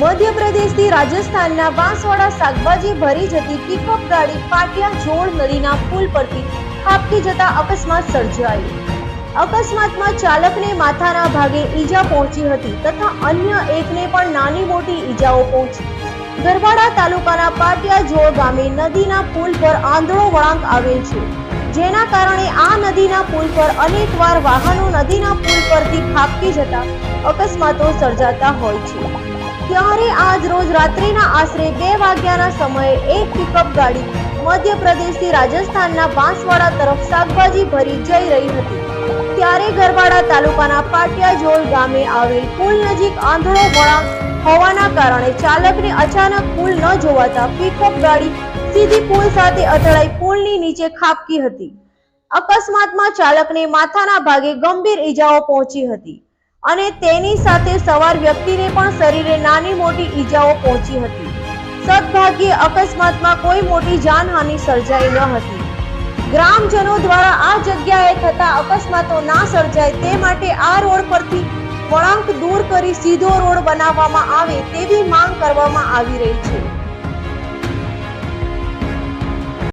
મધ્યપ્રદેશથી રાજસ્થાનના વાંસવાડા શાકભાજી ભરી જતી પિકઅપ ગાડી પાટિયા જોડ નદીના પુલ પરથી ખાબકી જતા અકસ્માત સર્જાયો. અકસ્માતમાં ચાલકને માથાના ભાગે ઈજા પહોંચી હતી તથા અન્ય એકને પણ નાની મોટી ઈજાઓ પહોંચી. ગરવાડા તાલુકાના પાટિયા જોડ ગામે નદીના પુલ પર આંધળો વળાંક આવેલ છે, જેના કારણે આ નદીના પુલ પર અનેકવાર વાહનો નદીના પુલ પરથી ખાબકી જતા અકસ્માતો સર્જાતા હોય છે. ત્યારે આજ રોજ રાત્રિના આશરે બે વાગ્યાના સમયે એક પિકઅપ ગાડી મધ્યપ્રદેશથી રાજસ્થાનના બાંસવાડા તરફ શાકભાજી ભરી જઈ રહી હતી. ત્યારે ગરવાડા તાલુકાના પાટિયાજોલ ગામે આવેલ પુલ નજીક આંધળો વળાંક હોવાના કારણે ચાલકને અચાનક પુલ ન જોવાતા પિકઅપ ગાડી સીધી પુલ સાથે અથડાઈ પુલની નીચે ખાબકી હતી. અકસ્માતમાં ચાલકને માથાના ભાગે ગંભીર ઈજાઓ પહોંચી હતી. અને તેની સાથે સવાર વ્યક્તિને પણ શરીરે નાની મોટી ઈજાઓ પહોંચી હતી. સદભાગ્યે અકસ્માતમાં કોઈ મોટી જાનહાનિ સર્જાઈ ન હતી. ગ્રામજનો દ્વારા આ જગ્યાએ થતા અકસ્માતો ના સર્જાય તે માટે આ રોડ પરથી વળાંક દૂર કરી સીધો રોડ બનાવવામાં આવે તેવી માંગ કરવામાં આવી રહી છે.